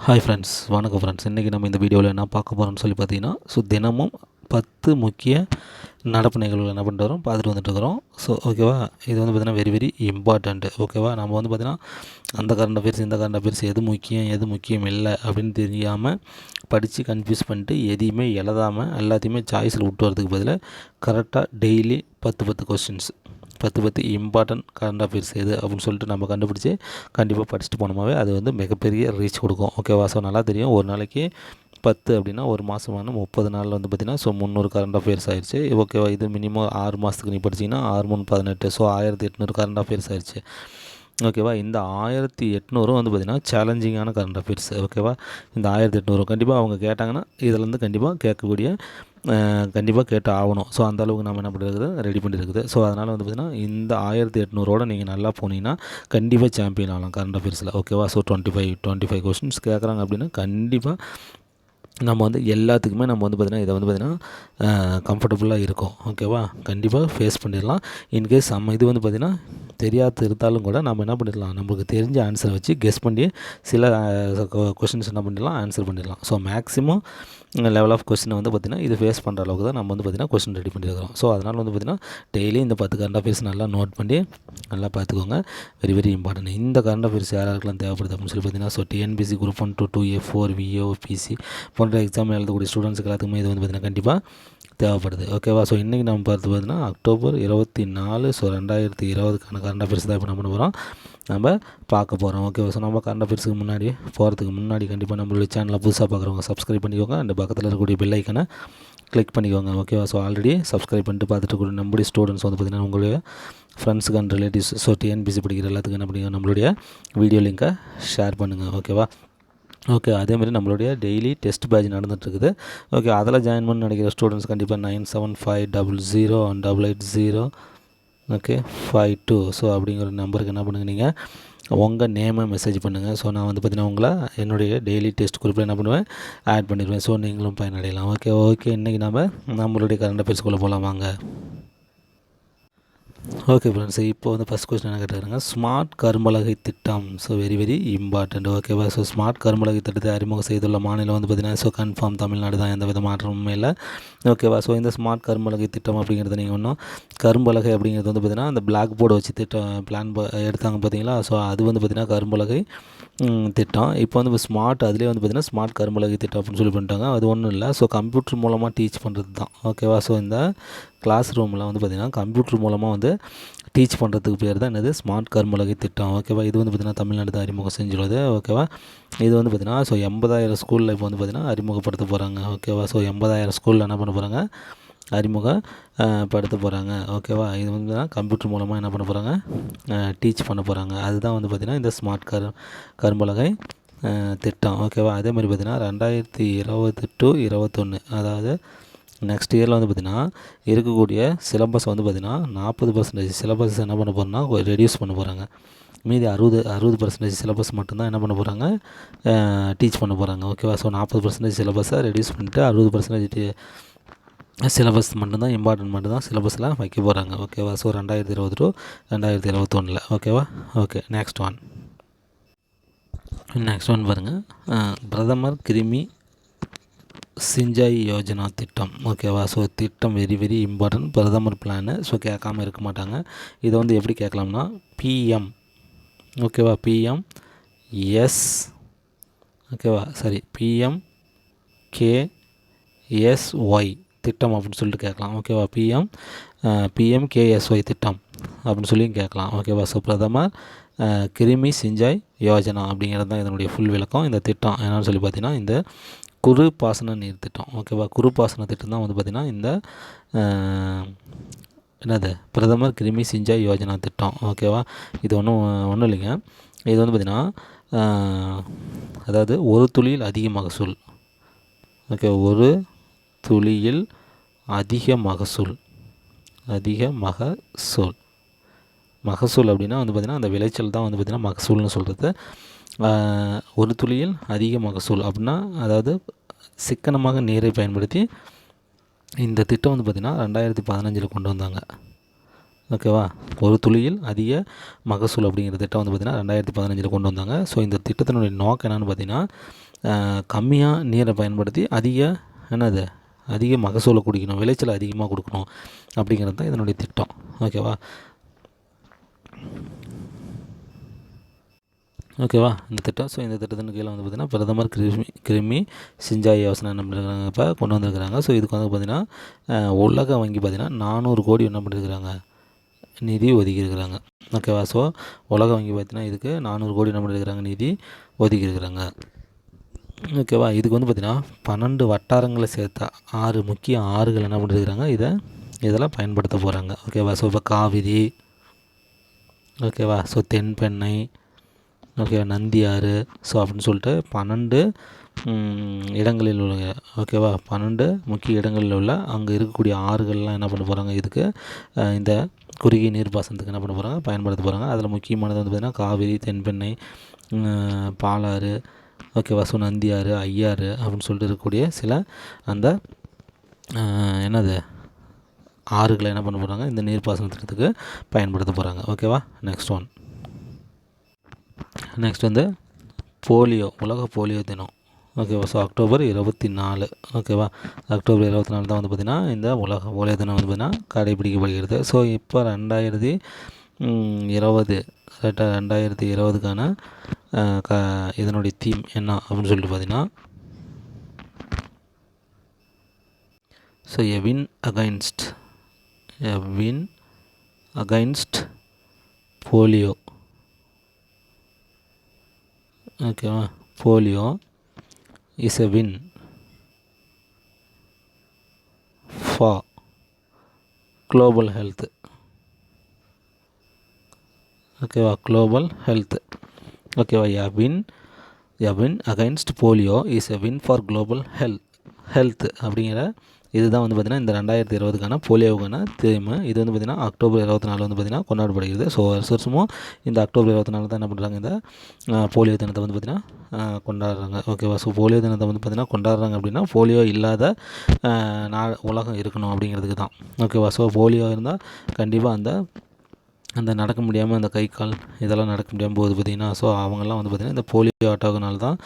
Hi friends வணக்கம் friends இன்றைக்கி நம்ம இந்த வீடியோவில் என்ன பார்க்க போகிறோம்னு சொல்லி பார்த்தீங்கன்னா ஸோ தினமும் பத்து முக்கிய நடப்பு நிகழ்வுகள் என்ன பண்ணிட்டு வரோம்? பார்த்துட்டு வந்துட்டுருக்குறோம் ஸோ ஓகேவா இது வந்து பார்த்திங்கன்னா வெரி வெரி இம்பார்ட்டண்ட்டு ஓகேவா நம்ம வந்து பார்த்திங்கன்னா அந்த கரண்ட் அஃபேர்ஸ் இந்த கரண்ட் அஃபேர்ஸ் எது முக்கியம் எது முக்கியம் இல்லை அப்படின்னு தெரியாமல் படித்து கன்ஃபியூஸ் பண்ணிட்டு எதையுமே எழுதாமல் எல்லாத்தையுமே சாய்ஸில் விட்டு வரதுக்கு பதிலாக கரெக்டாக டெய்லி பத்து பத்து கொஸ்டின்ஸ் பத்து பத்து இம்பார்ட்டன்ட் கரண்ட் அஃபேர்ஸ் எது அப்படின்னு சொல்லிட்டு நம்ம கண்டுபிடிச்சி கண்டிப்பாக படிச்சுட்டு போனோமாவே அது வந்து மிகப்பெரிய ரீச் கொடுக்கும். ஓகேவா ஸோ நல்லா தெரியும். ஒரு நாளைக்கு பத்து அப்படின்னா ஒரு மாதமான முப்பது நாளில் வந்து பார்த்திங்கன்னா ஸோ முந்நூறு கரண்ட் அஃபேர்ஸ் ஆயிடுச்சு ஓகேவா இது மினிமம் ஆறு மாதத்துக்கு நீ படிச்சிங்கன்னா ஆறு மூணு பதினெட்டு. ஸோ ஆயிரத்தி எட்நூறு கரண்ட் அஃபேர்ஸ் ஆயிடுச்சு ஓகேவா இந்த ஆயிரத்தி எட்நூறும் வந்து பார்த்திங்கன்னா சேலஞ்சிங்கான கரண்ட் அஃபேர்ஸ் ஓகேவா இந்த ஆயிரத்தி எட்நூறு கண்டிப்பாக அவங்க கேட்டாங்கன்னா இதிலேருந்து கண்டிப்பாக கேட்கக்கூடிய கண்டிப்பாக கேட்டு ஆகணும் ஸோ அந்த அளவுக்கு நம்ம என்ன பண்ணியிருக்குது ரெடி பண்ணியிருக்குது ஸோ அதனால் வந்து பார்த்திங்கன்னா இந்த ஆயிரத்தி எட்நூறோட நீங்கள் நல்லா போனீங்கன்னா கண்டிப்பாக சாம்பியன் ஆகலாம் கரண்ட் அஃபேர்ஸில் ஓகேவா so twenty five twenty five questions கேட்குறாங்க அப்படின்னா கண்டிப்பாக நம்ம வந்து எல்லாத்துக்குமே நம்ம வந்து பார்த்திங்கன்னா இதை வந்து பார்த்திங்கன்னா கம்ஃபர்டபுளாக இருக்கும். ஓகேவா கண்டிப்பாக ஃபேஸ் பண்ணிடலாம். இன்கேஸ் நம்ம இது வந்து பார்த்திங்கன்னா தெரியாது இருந்தாலும் கூட நம்ம என்ன பண்ணிடலாம்? நம்மளுக்கு தெரிஞ்ச ஆன்சரை வச்சு கெஸ் பண்ணி சில கொஷின்ஸ் என்ன பண்ணிடலாம்? ஆன்சர் பண்ணிடலாம். ஸோ மேக்ஸிமம் லெவல் ஆஃப் கொஸ்டினை வந்து பார்த்திங்கன்னா இது ஃபேஸ் பண்ணுற அளவுக்கு தான் நம்ம வந்து பார்த்திங்கன்னா கொஸ்டின் ரெடி பண்ணியிருக்கிறோம் ஸோ அதனால் வந்து பார்த்திங்கன்னா டெய்லி இந்த பத்து கரண்ட் அஃபேர்ஸ் நல்லா நோட் பண்ணி நல்லா பார்த்துக்கோங்க. வெரி வெரி இம்பார்ட்டன்ட் இந்த கரண்ட் அஃபேர்ஸ் யாராருக்கெல்லாம் தேவைப்படுது அப்படின்னு சொல்லி பார்த்தீங்கன்னா so TNPSC group one two two A four VO PC போன்ற எக்ஸாம் எழுதக்கூடிய ஸ்டூடெண்ட்ஸுக்கு எல்லாத்துக்குமே இது வந்து பார்த்திங்கன்னா கண்டிப்பாக தேவைப்படுது. ஓகேவா ஸோ இன்றைக்கி நம்ம பார்த்து பார்த்தீங்கன்னா அக்டோபர் இருபத்தி நாலு ஸோ ரெண்டாயிரத்தி இருபதுக்கான கரண்ட் அஃபேர்ஸ் தான் இப்போ நம்ம பண்ண போகிறோம் நம்ம பார்க்க போகிறோம் ஓகேவா ஸோ நம்ம கரண்ட் அஃபேர்ஸுக்கு முன்னாடி போகிறதுக்கு முன்னாடி கண்டிப்பாக நம்மளுடைய சேனலை புதுசாக பார்க்குறவங்க சப்ஸ்கிரைப் பண்ணிக்கோங்க. அந்த பக்கத்தில் இருக்கக்கூடிய பெல் கிளிக் பண்ணிக்கோங்க. ஓகேவா ஸோ ஆல்ரெடி சப்ஸ்கிரைப் பண்ணிட்டு பார்த்துட்டு கூட நம்மளுடைய ஸ்டூடெண்ட்ஸ் வந்து பார்த்திங்கன்னா உங்களுடைய ஃப்ரெண்ட்ஸுக்கு அண்ட் ரிலேட்டிவ்ஸ் ஸோ டிஎன்பிசி படிக்கிற எல்லாத்துக்கும் என்ன பண்ணிக்கோங்க நம்மளுடைய வீடியோ லிங்க்கை ஷேர் பண்ணுங்கள் ஓகேவா ஓகே அதேமாதிரி நம்மளுடைய டெய்லி டெஸ்ட் பேட்ச் நடந்துகிட்ருக்குது ஓகே அதில் ஜாயின் பண்ண நினைக்கிற ஸ்டூடெண்ட்ஸ் கண்டிப்பாக nine seven five double zero double eight zero okay five two so அப்படிங்கிற நம்பருக்கு என்ன பண்ணுங்கள் நீங்கள் உங்கள் நேமை மெசேஜ் பண்ணுங்கள் ஸோ நான் வந்து பார்த்தீங்கன்னா உங்களை என்னுடைய டெய்லி டெஸ்ட் குரூப்பில் என்ன பண்ணுவேன்? ஆட் பண்ணிடுவேன். ஸோ நீங்களும் பயனடையலாம். ஓகே ஓகே இன்றைக்கி நம்ம நம்மளுடைய கரண்ட் அஃபேர்ஸ்குள்ளே போகலாம் வாங்க. ஓகே ஃப்ரெண்ட்ஸ் இப்போ வந்து ஃபஸ்ட் கொஸ்டின் என்ன கேட்டுருக்காங்க ஸ்மார்ட் கரும்பலகை திட்டம். ஸோ வெரி வெரி இம்பார்ட்டண்ட் ஓகேவா ஸோ ஸ்மார்ட் கரும்பலகை திட்டத்தை அறிமுகம் செய்துள்ள மாநிலம் வந்து பார்த்திங்கன்னா ஸோ கன்ஃபார்ம் தமிழ்நாடு தான். எந்த வித மாற்றமும் இல்லை. ஓகேவா ஸோ இந்த ஸ்மார்ட் கரும்பலகை திட்டம் அப்படிங்கிறது நீங்கள் ஒன்றும் கரும்பலகை அப்படிங்கிறது வந்து பார்த்திங்கன்னா அந்த பிளாக் போர்டு வச்சு திட்டம் பிளான் எடுத்தாங்க பார்த்தீங்களா ஸோ அது வந்து பார்த்திங்கன்னா கரும்பலகை திட்டம். இப்போ வந்து ஸ்மார்ட் அதுலேயே வந்து பார்த்திங்கன்னா ஸ்மார்ட் கரும்பலகை திட்டம் அப்படின்னு சொல்லி பண்ணிட்டாங்க. அது ஒன்றும் இல்லை. ஸோ கம்ப்யூட்டர் மூலமாக டீச் பண்ணுறது தான் ஓகேவா ஸோ இந்த கிளாஸ் ரூமில் வந்து பார்த்திங்கன்னா கம்ப்யூட்டர் மூலமாக வந்து டீச் பண்ணுறதுக்கு பேர் தான் என்னது? ஸ்மார்ட் கர்மலகை திட்டம் ஓகேவா இது வந்து பார்த்திங்கன்னா தமிழ்நாடு தான் அறிமுகம் செஞ்சுள்ளது. ஓகேவா இது வந்து பார்த்திங்கன்னா ஸோ எண்பதாயிரம் ஸ்கூலில் இப்போ வந்து பார்த்திங்கன்னா அறிமுகப்படுத்த போகிறாங்க ஓகேவா ஸோ எண்பதாயிரம் ஸ்கூலில் என்ன பண்ண போகிறாங்க அறிமுகப்படுத்த போகிறாங்க ஓகேவா இது வந்து கம்ப்யூட்டர் மூலமாக என்ன பண்ண போகிறாங்க டீச் பண்ண போகிறாங்க அதுதான் வந்து பார்த்திங்கன்னா இந்த ஸ்மார்ட் கர் கரும்பலகை திட்டம் ஓகேவா அதே மாதிரி பார்த்திங்கன்னா ரெண்டாயிரத்தி இருபது டு இருபத்தொன்று அதாவது நெக்ஸ்ட் இயரில் வந்து பார்த்திங்கன்னா இருக்கக்கூடிய சிலபஸ் வந்து பார்த்திங்கன்னா நாற்பது பர்சன்டேஜ் சிலபஸ் என்ன பண்ண போகிறோன்னா ரெடியூஸ் பண்ண போகிறாங்க மீதி அறுபது அறுபது பர்சன்டேஜ் சிலபஸ் மட்டும்தான் என்ன பண்ண போகிறாங்க டீச் பண்ண போகிறாங்க ஓகேவா ஸோ நாற்பது பர்சன்டேஜ் சிலபஸை ரெடியூஸ் பண்ணிட்டு அறுபது பர்சன்டேஜ் சிலபஸ் மட்டும்தான் இம்பார்ட்டன்ட் மட்டும்தான் சிலபஸில் வைக்க போகிறாங்க ஓகேவா ஸோ ரெண்டாயிரத்தி இருபது டூ ரெண்டாயிரத்தி இருபத்தொன்னில். ஓகேவா okay next one next one பாருங்கள் பிரதமர் கிருமி சிஞ்சாய் யோஜனா திட்டம். ஓகேவா? ஸோ திட்டம் வெரி வெரி இம்பார்ட்டன்ட் பிரதமர் பிளானு ஸோ கேட்காம இருக்க மாட்டாங்க. இதை வந்து எப்படி கேட்கலாம்னா பிஎம் ஓகேவா? பிஎம் எஸ் ஓகேவா? சரி பிஎம் கேஎஸ்ஒய் திட்டம் அப்படின்னு சொல்லிட்டு கேட்கலாம். ஓகேவா? பிஎம் பிஎம்கேஎஸ்ஒய் திட்டம் அப்படின்னு சொல்லியும் கேட்கலாம். ஓகேவா? ஸோ பிரதமர் கிருமி சிஞ்சாய் யோஜனா அப்படிங்கிறது தான் இதனுடைய ஃபுல் விளக்கம். இந்த திட்டம் என்னென்னு சொல்லி பார்த்தீங்கன்னா இந்த குறு பாசன நீர் திட்டம் ஓகேவா குறு பாசன திட்டம் தான் வந்து பார்த்திங்கன்னா இந்த என்னது? பிரதமர் கிருமி சிஞ்சாய் யோஜனா திட்டம். ஓகேவா இது ஒன்றும் ஒன்றும் இல்லைங்க. இது வந்து பார்த்திங்கன்னா அதாவது ஒரு துளியில் அதிக மகசூல் ஓகே ஒரு துளியில் அதிக மகசூல் அதிக மகசூல் மகசூல் அப்படின்னா வந்து பார்த்திங்கன்னா அந்த விளைச்சல் தான் வந்து பார்த்திங்கன்னா மகசூல்னு சொல்கிறது ஒரு துளியில் அதிக மகசூல் அப்படின்னா அதாவது சிக்கனமாக நீரை பயன்படுத்தி இந்த திட்டம் வந்து பார்த்திங்கன்னா ரெண்டாயிரத்தி பதினஞ்சில் கொண்டு வந்தாங்க. ஓகேவா? ஒரு துளியில் அதிக மகசூல் அப்படிங்கிற திட்டம் வந்து பார்த்திங்கன்னா ரெண்டாயிரத்தி பதினஞ்சில் கொண்டு வந்தாங்க. ஸோ இந்த திட்டத்தினுடைய நோக்கம் என்னென்னு பார்த்தீங்கன்னா கம்மியாக நீரை பயன்படுத்தி அதிக என்னது? அதிக மகசூலை குடிக்கணும் விளைச்சல் அதிகமாக கொடுக்கணும் அப்படிங்கிறது தான் இதனுடைய திட்டம். ஓகேவா? ஓகேவா? இந்த திட்டம். ஸோ இந்த திட்டத்தின் கீழே வந்து பார்த்திங்கன்னா பிரதமர் கிருமி கிருமி சிஞ்சாய் யோசனை என்ன பண்ணிருக்காங்க? இப்போ கொண்டு வந்திருக்கிறாங்க. ஸோ இதுக்கு வந்து பார்த்திங்கன்னா உலக வங்கி பார்த்திங்கன்னா நானூறு கோடி என்ன பண்ணியிருக்கிறாங்க நிதி ஒதுக்கியிருக்கிறாங்க. ஓகேவா? ஸோ உலக வங்கி பார்த்திங்கன்னா இதுக்கு நானூறு கோடி என்ன பண்ணியிருக்கிறாங்க நிதி ஒதுக்கியிருக்கிறாங்க. ஓகேவா? இதுக்கு வந்து பார்த்திங்கன்னா பன்னெண்டு வட்டாரங்களை சேர்த்த ஆறு முக்கிய ஆறுகள் என்ன பண்ணியிருக்கிறாங்க இதை இதெல்லாம் பயன்படுத்த போகிறாங்க ஓகேவா? ஸோ இப்போ காவிரி ஓகேவா? ஸோ தென்பெண்ணை ஓகேவா நந்தி ஆறு ஸோ அப்படின்னு சொல்லிட்டு பன்னெண்டு இடங்களில் உள்ள ஓகேவா பன்னெண்டு முக்கிய இடங்களில் உள்ள அங்கே இருக்கக்கூடிய ஆறுகள்லாம் என்ன பண்ண போகிறாங்க இதுக்கு இந்த குறுகிய நீர்ப்பாசனத்துக்கு என்ன பண்ண போகிறாங்க பயன்படுத்த போகிறாங்க அதில் முக்கியமானது வந்து பார்த்திங்கன்னா காவிரி தென்பெண்ணை பாலாறு ஓகேவா ஸோ நந்தியாறு ஐயாறு அப்படின்னு சொல்லிட்டு இருக்கக்கூடிய சில அந்த என்னது ஆறுகளை என்ன பண்ண போகிறாங்க இந்த நீர்ப்பாசன திட்டத்துக்கு பயன்படுத்த போகிறாங்க ஓகேவா நெக்ஸ்ட் ஒன் நெக்ஸ்ட் வந்து போலியோ உலக போலியோ தினம். ஓகேவா ஸோ அக்டோபர் இருபத்தி நாலு. ஓகேவா அக்டோபர் இருபத்தி நாலு தான் வந்து பார்த்திங்கன்னா இந்த உலக போலியோ தினம் வந்து பார்த்திங்கன்னா கடைபிடிக்கப்படுகிறது ஸோ இப்போ ரெண்டாயிரத்தி இருபது கரெக்டாக ரெண்டாயிரத்தி இருபதுக்கான க இதனுடைய தீம் என்ன அப்படின்னு சொல்லிட்டு பார்த்தீங்கன்னா so a win against a win against polio ஓகேவா polio is a win. For. Global health. ஓகேவா குளோபல் ஹெல்த் ஓகேவா a win. A win against polio is a win for global health health அப்படிங்கிற இதுதான் வந்து பார்த்திங்கன்னா இந்த ரெண்டாயிரத்தி இருபதுக்கான போலியோவுக்கான தீம் இது வந்து பார்த்திங்கன்னா அக்டோபர் இருபத்தி நாலு வந்து பார்த்திங்கன்னா கொண்டாடப்படுகிறது. ஸோ வருஷ வருஷமும் இந்த அக்டோபர் இருபத்தி நாலு தான் என்ன பண்ணுறாங்க இந்த போலியோ தினத்தை வந்து பார்த்திங்கன்னா கொண்டாடுறாங்க. ஓகேவா ஸோ போலியோ தினத்தை வந்து பார்த்திங்கன்னா கொண்டாடுறாங்க அப்படின்னா போலியோ இல்லாத நா உலகம் இருக்கணும் அப்படிங்கிறதுக்கு தான். ஓகேவா ஸோ போலியோ இருந்தால் கண்டிப்பாக அந்த அந்த நடக்க முடியாமல் அந்த கை கால் இதெல்லாம் நடக்க முடியாமல் போகுது பார்த்திங்கன்னா ஸோ அவங்கெல்லாம் வந்து பார்த்திங்கன்னா இந்த போலியோ ஆட்டோகனால் தான்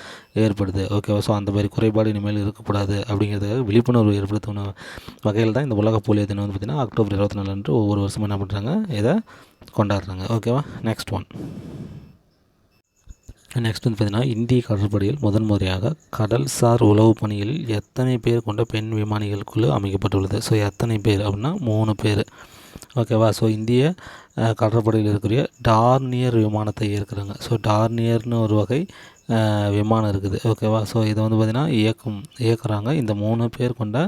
ஏற்படுது. ஓகேவா ஸோ அந்த மாதிரி குறைபாடு இனிமேல் இருக்கக்கூடாது அப்படிங்கிறதுக்காக விழிப்புணர்வு ஏற்படுத்தணும். வகையில் தான் இந்த உலக போலியோ தினம் வந்து பார்த்திங்கன்னா அக்டோபர் இருபத்தி நாலு அன்று ஒவ்வொரு வருஷமும் என்ன பண்ணுறாங்க இதை கொண்டாடுறாங்க. ஓகேவா நெக்ஸ்ட் ஒன் நெக்ஸ்ட் வந்து பார்த்திங்கன்னா இந்திய கடற்படையில் முதன் முறையாக கடல்சார் உளவு பணியில் எத்தனை பேர் கொண்ட பெண் விமானிகள் குழு அமைக்கப்பட்டுள்ளது? ஸோ எத்தனை பேர் அப்படின்னா மூணு பேர். ஓகேவா ஸோ இந்திய கடற்படையில் இருக்கக்கூடிய டார்னியர் விமானத்தை ஏற்கிறாங்க. ஸோ டார்னியர்னு ஒரு வகை விமானம் இருக்குது. ஓகேவா ஸோ இதை வந்து பார்த்திங்கன்னா இயக்கும் இயக்குறாங்க. இந்த மூணு பேர் கொண்ட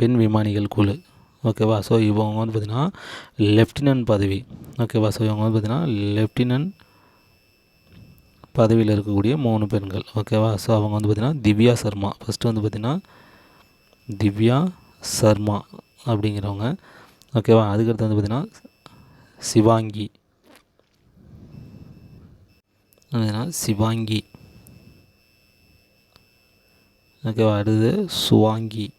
பெண் விமானிகள் குழு. ஓகேவா ஸோ இவங்க வந்து பார்த்திங்கன்னா லெஃப்டினன்ட் பதவி. ஓகேவா ஸோ இவங்க வந்து பார்த்திங்கன்னா லெஃப்டினன்ட் பதவியில் இருக்கக்கூடிய மூணு பெண்கள். ஓகேவா ஸோ அவங்க வந்து பார்த்திங்கன்னா திவ்யா சர்மா. ஃபஸ்ட்டு வந்து பார்த்திங்கன்னா திவ்யா சர்மா அப்படிங்கிறவங்க. ஓகேவா? அதுக்கடுத்து வந்து பார்த்திங்கன்னா சிவாங்கி. சிவாங்கி. ஓகேவா? அடுத்தது சுவாங்கி.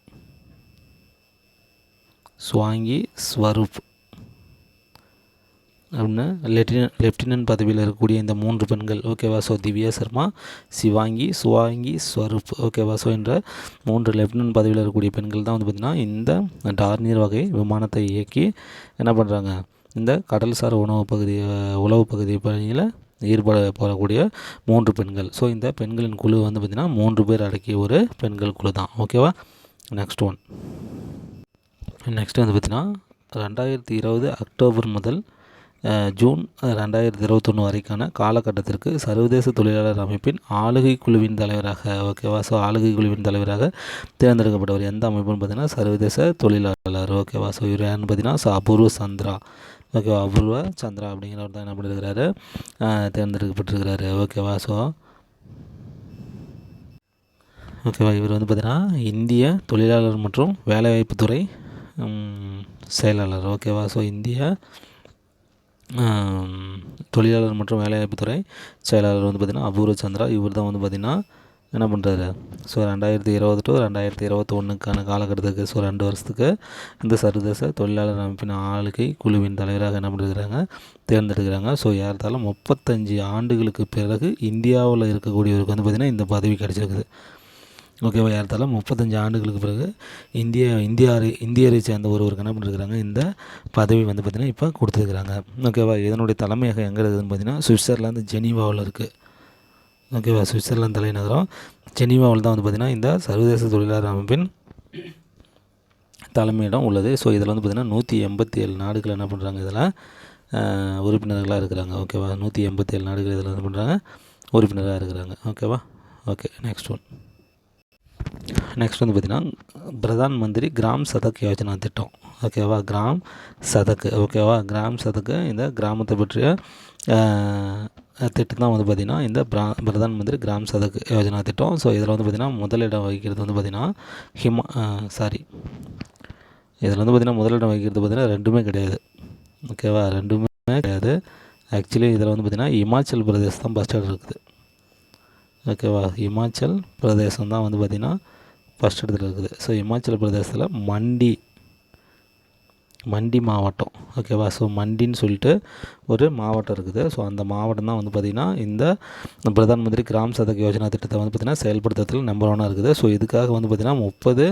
சுவாங்கி ஸ்வரூப். அப்படின்னா லெப்டினன்ட் லெப்டினன்ட் பதவியில் இருக்கக்கூடிய இந்த மூன்று பெண்கள் ஓகேவா? ஸோ திவ்யா சர்மா சிவாங்கி சுவாங்கி ஸ்வரூப் ஓகேவா? ஸோ என்ற மூன்று லெப்டினன்ட் பதவியில் இருக்கக்கூடிய பெண்கள் தான் வந்து பார்த்திங்கன்னா இந்த டார்னியர் வகை விமானத்தை இயக்கி என்ன பண்ணுறாங்க இந்த கடல்சார் உணவு பகுதி உளவு பகுதி பணியில் ஈடுபட போகக்கூடிய மூன்று பெண்கள். ஸோ இந்த பெண்களின் குழு வந்து பார்த்திங்கன்னா மூன்று பேர் அடக்கிய ஒரு பெண்கள் குழு தான். ஓகேவா? நெக்ஸ்ட் ஒன் நெக்ஸ்ட் வந்து பார்த்திங்கன்னா ரெண்டாயிரத்தி இருபது அக்டோபர் முதல் ஜூன் ரெண்டாயிரத்தி இருபத்தொன்று வரைக்கான காலகட்டத்திற்கு சர்வதேச தொழிலாளர் அமைப்பின் ஆளுகை குழுவின் தலைவராக ஓகேவா? ஸோ ஆளுகை குழுவின் தலைவராக தேர்ந்தெடுக்கப்பட்டவர் எந்த அமைப்புன்னு பார்த்தீங்கன்னா சர்வதேச தொழிலாளர் ஓகேவா? ஸோ இவர் யாருன்னு பார்த்தீங்கன்னா ஸோ அபூர்வ சந்திரா. ஓகேவா? அபூர்வ சந்திரா அப்படிங்கிறவர் தான் என்ன பண்ணியிருக்கிறாரு தேர்ந்தெடுக்கப்பட்டிருக்கிறாரு. ஓகேவா? ஸோ ஓகேவா? இவர் வந்து பார்த்தீங்கன்னா இந்திய தொழிலாளர் மற்றும் வேலைவாய்ப்புத்துறை செயலாளர். ஓகேவா? ஸோ இந்திய தொழிலாளர் மற்றும் வேலைவாய்ப்புத்துறை செயலாளர் வந்து பார்த்திங்கன்னா அபூர்வ சந்திரா. இவர் தான் வந்து பார்த்திங்கன்னா என்ன பண்ணுறாரு ஸோ ரெண்டாயிரத்தி இருபது டு ரெண்டாயிரத்தி இருபத்தொன்னுக்கான காலகட்டத்துக்கு ஸோ ரெண்டு வருஷத்துக்கு இந்த சர்வதேச தொழிலாளர் அமைப்பின் ஆளுகை குழுவின் தலைவராக என்ன பண்ணிருக்கிறாங்க? தேர்ந்தெடுக்கிறாங்க. ஸோ ஏறத்தாலும் முப்பத்தஞ்சு ஆண்டுகளுக்கு பிறகு இந்தியாவில் இருக்கக்கூடியவருக்கு வந்து பார்த்திங்கன்னா இந்த பதவி கிடச்சிருக்குது. ஓகேவா ஏறத்தாழ முப்பத்தஞ்சு ஆண்டுகளுக்கு பிறகு இந்திய இந்தியாரை இந்தியரை சேர்ந்த ஒருவருக்கு என்ன பண்ணிருக்கிறாங்க இந்த பதவி வந்து பார்த்திங்கன்னா இப்போ கொடுத்துருக்குறாங்க. ஓகேவா இதனுடைய தலைமையகம் எங்கே இருக்குதுன்னு பார்த்தீங்கன்னா சுவிட்சர்லாந்து ஜெனீவாவில் இருக்குது ஓகேவா சுவிட்சர்லாந்து தலைநகரம் ஜெனீவாவில் தான் வந்து பார்த்திங்கன்னா இந்த சர்வதேச தொழிலாளர் அமைப்பின் தலைமையிடம் உள்ளது. ஸோ இதில் வந்து பார்த்திங்கன்னா நூற்றி எண்பத்தி ஏழு நாடுகள் என்ன பண்ணுறாங்க இதில்? உறுப்பினர்களாக இருக்கிறாங்க. ஓகேவா நூற்றி எண்பத்தி ஏழு நாடுகள் இதில் என்ன பண்ணுறாங்க உறுப்பினராக இருக்கிறாங்க. ஓகேவா ஓகே நெக்ஸ்ட் ஒன் நெக்ஸ்ட் வந்து பார்த்திங்கன்னா பிரதான் மந்திரி கிராம் சதக் யோஜனா திட்டம். ஓகேவா கிராம் சதக்கு ஓகேவா கிராம் சதக்கு இந்த கிராமத்தை பற்றிய திட்டம் தான் வந்து பார்த்திங்கன்னா இந்த பிரா பிரதான் மந்திரி கிராம் சதக் யோஜனா திட்டம். ஸோ இதில் வந்து பார்த்திங்கன்னா முதலிடம் வகிக்கிறது வந்து பார்த்திங்கன்னா ஹிமா சாரி இதில் வந்து பார்த்திங்கன்னா முதலிடம் வகிக்கிறது பார்த்திங்கன்னா ரெண்டுமே கிடையாது. ஓகேவா ரெண்டுமே கிடையாது. ஆக்சுவலி இதில் வந்து பார்த்திங்கன்னா இமாச்சல் பிரதேஷ் தான் ஃபஸ்ட் இருக்குது. ஓகேவா? இமாச்சல் பிரதேசம் தான் வந்து பார்த்திங்கன்னா ஃபஸ்ட் இடத்துல இருக்குது. ஸோ இமாச்சல பிரதேசத்தில் மண்டி மண்டி மாவட்டம். ஓகேவா? ஸோ மண்டின்னு சொல்லிட்டு ஒரு மாவட்டம் இருக்குது. ஸோ அந்த மாவட்டம் தான் வந்து பார்த்திங்கன்னா இந்த பிரதான் மந்திரி கிராம் சதக் யோஜனா திட்டத்தை வந்து பார்த்திங்கன்னா செயல்படுத்துறதுல நம்பர் ஒன்னாக இருக்குது. ஸோ இதுக்காக வந்து பார்த்திங்கன்னா முப்பது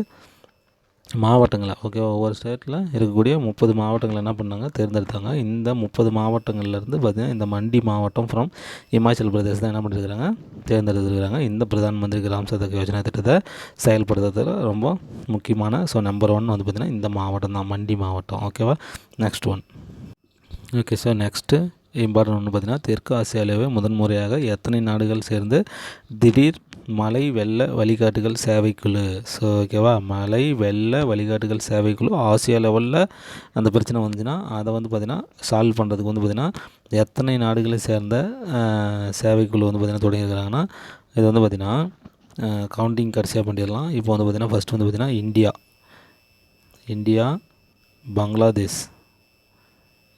மாவட்டங்களை? ஓகேவா ஒவ்வொரு ஸ்டேட்டில் இருக்கக்கூடிய முப்பது மாவட்டங்களை என்ன பண்ணாங்க? தேர்ந்தெடுத்தாங்க. இந்த முப்பது மாவட்டங்கள்லேருந்து பார்த்திங்கன்னா இந்த மண்டி மாவட்டம் ஃப்ரம் இமாச்சல் பிரதேஷ் தான் என்ன பண்ணியிருக்கிறாங்க தேர்ந்தெடுத்துருக்கிறாங்க இந்த பிரதான் மந்திரி கிராம் சதக் யோஜனா திட்டத்தை செயல்படுத்துறதுல ரொம்ப முக்கியமான ஸோ நம்பர் ஒன் வந்து பார்த்திங்கன்னா இந்த மாவட்டம் தான் மண்டி மாவட்டம். ஓகேவா next one okay sir next important ஒன்று பார்த்திங்கன்னா தெற்கு ஆசியாவிலேயே முதன்முறையாக எத்தனை நாடுகள் சேர்ந்து திடீர் மலை வெள்ள வழிகாட்டுகள் சேவைக்குழு. ஸோ ஓகேவா மலை வெள்ள வழிகாட்டுகள் சேவைக்குழு. ஆசியா லெவலில் அந்த பிரச்சனை வந்துச்சுன்னா அதை வந்து பார்த்திங்கன்னா சால்வ் பண்ணுறதுக்கு வந்து பார்த்திங்கன்னா எத்தனை நாடுகளை சேர்ந்த சேவைக்குழு வந்து பார்த்திங்கன்னா தொடங்கியிருக்கிறாங்கன்னா இது வந்து பார்த்திங்கன்னா கவுண்டிங் கடைசியாக பண்ணிடலாம். இப்போ வந்து பார்த்திங்கன்னா ஃபஸ்ட்டு வந்து பார்த்திங்கன்னா இந்தியா. இந்தியா பங்களாதேஷ்.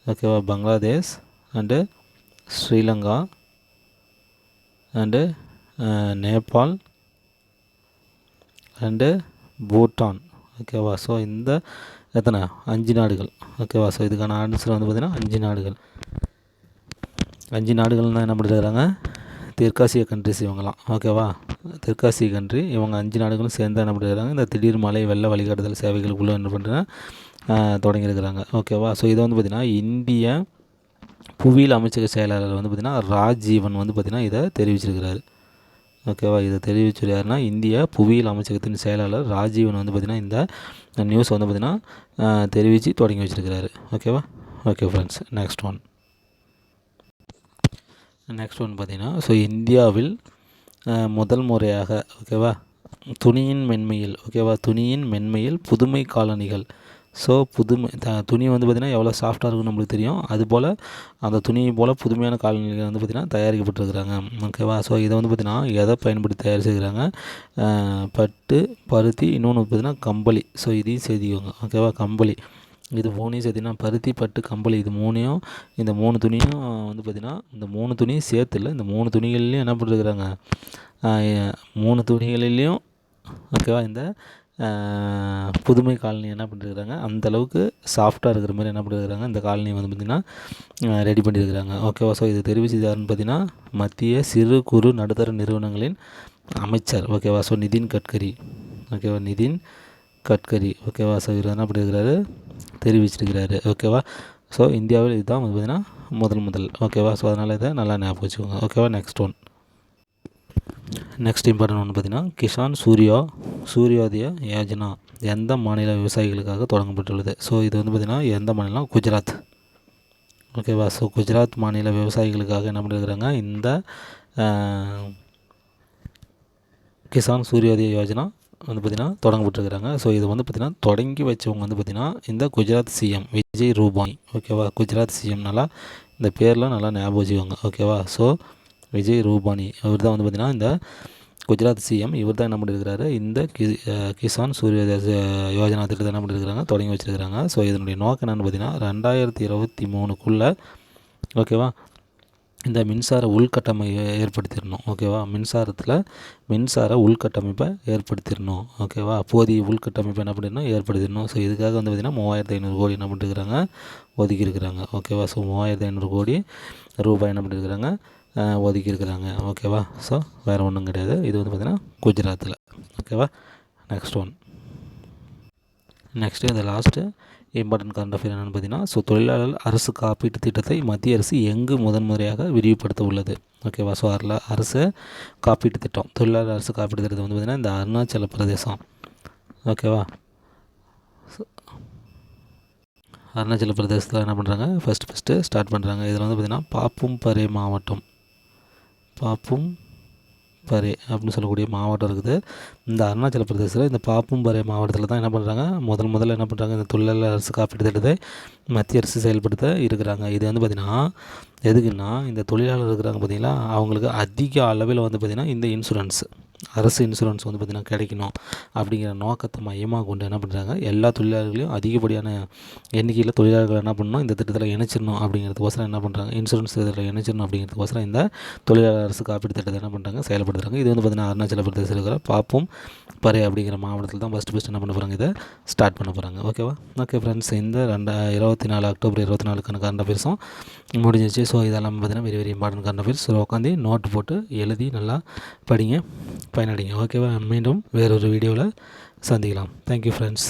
ஓகேவா Bangladesh and Sri Lanka and Nepal and Bhutan. ஓகேவா ஸோ இந்த எத்தனை? அஞ்சு நாடுகள். ஓகேவா ஸோ இதுக்கான ஆன்சர் வந்து பார்த்திங்கன்னா அஞ்சு நாடுகள். அஞ்சு நாடுகள்னால் என்ன பண்ணிருக்கிறாங்க தெற்காசிய கண்ட்ரிஸ் இவங்கெல்லாம் ஓகேவா தெற்காசிய கண்ட்ரி இவங்க அஞ்சு நாடுகளும் சேர்ந்து என்ன பண்ணிருக்கிறாங்க இந்த திடீர் மலை வெள்ள வழிகாட்டுதல் சேவைகளுக்குள்ளே என்ன பண்ணுறேன் தொடங்கியிருக்கிறாங்க. ஓகேவா ஸோ இதை வந்து பார்த்திங்கன்னா இந்திய புவியியல் அமைச்சக செயலாளர் வந்து பார்த்திங்கன்னா ராஜீவன் வந்து பார்த்திங்கன்னா இதை தெரிவிச்சிருக்கிறாரு. ஓகேவா? இதை தெரிவிச்சு யாருன்னா இந்திய புவியியல் அமைச்சகத்தின் செயலாளர் ராஜீவன் வந்து பார்த்திங்கன்னா இந்த நியூஸ் வந்து பார்த்திங்கன்னா தெரிவித்து தொடங்கி வச்சுருக்கிறாரு. ஓகேவா? Okay friends next one next one பார்த்திங்கன்னா ஸோ இந்தியாவில் முதல் முறையாக ஓகேவா? துணியின் மென்மையில் ஓகேவா? துணியின் மென்மையில் புதுமை காலணிகள் ஸோ புதுமை த துணி வந்து பார்த்திங்கன்னா எவ்வளோ சாஃப்டாக இருக்குன்னு நம்மளுக்கு தெரியும். அதுபோல் அந்த துணியை போல் புதுமையான காலநிலைகள் வந்து பார்த்திங்கன்னா தயாரிக்கப்பட்டிருக்கிறாங்க. ஓகேவா ஸோ இதை வந்து பார்த்திங்கன்னா எதை பயன்படுத்தி தயாரிச்சிருக்கிறாங்க பட்டு பருத்தி இன்னொன்று பார்த்திங்கன்னா கம்பளி. ஸோ இதையும் செய்திக்கோங்க ஓகேவா கம்பளி. இது மூணையும் சேர்த்திங்கன்னா பருத்தி பட்டு கம்பளி இது மூணையும் இந்த மூணு துணியும் வந்து பார்த்திங்கன்னா இந்த மூணு துணியும் சேர்த்து இல்லை இந்த மூணு துணிகள்லையும் என்ன பண்ணிருக்கிறாங்க மூணு துணிகளிலையும் ஓகேவா இந்த புதுமை காலனி என்ன பண்ணிருக்கிறாங்க அந்தளவுக்கு சாஃப்டாக இருக்கிற மாதிரி என்ன பண்ணியிருக்கிறாங்க இந்த காலனி வந்து பார்த்திங்கன்னா ரெடி பண்ணியிருக்கிறாங்க ஓகேவா ஸோ இது தெரிவிச்சது யாருன்னு பார்த்தீங்கன்னா மத்திய சிறு குறு நடுத்தர நிறுவனங்களின் அமைச்சர். ஓகேவா ஸோ நிதின் கட்கரி. ஓகேவா நிதின் கட்கரி. ஓகேவா ஸோ இவர் என்ன பண்ணியிருக்கிறாரு தெரிவிச்சிருக்கிறாரு. ஓகேவா ஸோ இந்தியாவில் இதுதான் வந்து பார்த்திங்கன்னா முதல் முதல். ஓகேவா ஸோ அதனால் இதை நல்லா ஞாபகம் வச்சுக்கோங்க. ஓகேவா நெக்ஸ்ட் ஒன் நெக்ஸ்ட் இம்பார்ட்டன் ஒன்று பார்த்தீங்கன்னா கிஷான் சூர்யா சூரியோதய யோஜனா எந்த மாநில விவசாயிகளுக்காக தொடங்கப்பட்டுள்ளது? ஸோ இது வந்து பார்த்திங்கன்னா எந்த மாநிலம் குஜராத். ஓகேவா ஸோ குஜராத் மாநில விவசாயிகளுக்காக என்ன பண்ணியிருக்கிறாங்க இந்த கிசான் சூரியோதய யோஜனா வந்து பார்த்திங்கன்னா தொடங்கப்பட்டுருக்கிறாங்க. ஸோ இது வந்து பார்த்திங்கன்னா தொடங்கி வச்சவங்க வந்து பார்த்திங்கன்னா இந்த குஜராத் சிஎம் விஜய் ரூபாய் ஓகேவா குஜராத் சிஎம் நல்லா இந்த பேர்லாம் நல்லா ஞாபகம் வச்சுக்கோங்க. ஓகேவா ஸோ விஜய் ரூபானி. அவர் தான் வந்து பார்த்திங்கன்னா இந்த குஜராத் சிஎம் இவர் தான் என்ன பண்ணியிருக்கிறாரு இந்த கி கிசான் சூரிய யோஜனா திட்டத்தை என்ன பண்ணியிருக்கிறாங்க தொடங்கி வச்சுருக்கிறாங்க. ஸோ இதனுடைய நோக்கம் என்னென்னு பார்த்தீங்கன்னா ரெண்டாயிரத்தி இருபத்தி மூணுக்குள்ளே ஓகேவா இந்த மின்சார உள்கட்டமைப்பை ஏற்படுத்திடணும் ஓகேவா மின்சாரத்தில் மின்சார உள்கட்டமைப்பை ஏற்படுத்திடணும் ஓகேவா போதிய உள்கட்டமைப்பை என்ன பண்ணிடணும்? ஏற்படுத்திடணும். ஸோ இதுக்காக வந்து பார்த்திங்கன்னா மூவாயிரத்து ஐநூறு கோடி என்ன பண்ணிருக்கிறாங்க? ஒதுக்கியிருக்கிறாங்க ஓகேவா ஸோ மூவாயிரத்து ஐநூறு கோடி ரூபாய் என்ன பண்ணியிருக்கிறாங்க ஒதுக்கியிருக்கிறாங்க. ஓகேவா ஸோ வேறு ஒன்றும் கிடையாது. இது வந்து பார்த்திங்கன்னா குஜராத்தில். ஓகேவா நெக்ஸ்ட் ஒன் நெக்ஸ்ட்டு இந்த லாஸ்ட்டு இம்பார்ட்டன்ட் கரண்ட் அஃபேர் என்னென்னு பார்த்தீங்கன்னா ஸோ தொழிலாளர் அரசு காப்பீட்டு திட்டத்தை மத்திய அரசு எங்கு முதன்முறையாக விரிவுபடுத்த உள்ளது? ஓகேவா ஸோ அதில் அரசு காப்பீட்டு திட்டம். தொழிலாளர் அரசு காப்பீட்டு திட்டத்தை வந்து பார்த்திங்கன்னா இந்த அருணாச்சல பிரதேசம். ஓகேவா அருணாச்சல பிரதேசத்தில் என்ன பண்ணுறாங்க ஃபஸ்ட்டு ஃபஸ்ட்டு ஸ்டார்ட் பண்ணுறாங்க இதில் வந்து பார்த்திங்கன்னா பாப்பும் பரே மாவட்டம். பாப்பும் பரே அப்படின்னு சொல்லக்கூடிய மாவட்டம் இருக்குது. இந்த அருணாச்சல பிரதேசத்தில் இந்த பாப்பும் பறை மாவட்டத்தில் தான் என்ன பண்ணுறாங்க முதல் முதல்ல என்ன பண்ணுறாங்க இந்த தொழிலாளர் அரசு காப்பீட்டு திட்டத்தை மத்திய அரசு செயல்படுத்த இருக்கிறாங்க. இது வந்து பார்த்திங்கன்னா எதுக்குன்னா இந்த தொழிலாளர் இருக்கிறாங்க பார்த்திங்களா அவங்களுக்கு அதிக அளவில் வந்து பார்த்திங்கன்னா இந்த இன்சூரன்ஸ் அரசு இன்சூரன்ஸ் வந்து பார்த்திங்கன்னா கிடைக்கணும் அப்படிங்கிற நோக்கத்தை மையமாக கொண்டு என்ன பண்ணுறாங்க எல்லா தொழிலாளர்களையும் அதிகப்படியான எண்ணிக்கையில் தொழிலாளர்கள் என்ன பண்ணணும்? இந்த திட்டத்தில் இணைச்சிடணும் அப்படிங்கிறதுக்கோசரம் என்ன பண்ணுறாங்க இன்சூரன்ஸ் இதில் இணைச்சிடணும் அப்படிங்கிறதுக்கோசரம் இந்த தொழிலாளர் அரசு காப்பீடு திட்டத்தை என்ன பண்ணுறாங்க செயல்படுத்துகிறாங்க இது வந்து பார்த்திங்கன்னா அருணாச்சல பிரதேசத்தில் இருக்கிற பாப்பும் பரே அப்படிங்கிற மாவட்டத்தில் தான் ஃபஸ்ட்டு ஃபஸ்ட் என்ன பண்ண போகிறாங்க இதை ஸ்டார்ட் பண்ண போகிறாங்க ஓகேவா ஓகே ஃப்ரெண்ட்ஸ் இந்த ரெண்டா இருபத்தி நாலு அக்டோபர் இருபத்தி நாலுக்கான கரண்ட் அஃபேர்ஸும் முடிஞ்சிச்சு ஸோ இதெல்லாம் பார்த்திங்கன்னா very very important current affairs so உட்காந்து நோட் போட்டு எழுதி நல்லா படிங்க. பயனடைங்க. ஓகேவா? மீண்டும் வேறொரு வீடியோவில் சந்திக்கலாம். Thank you friends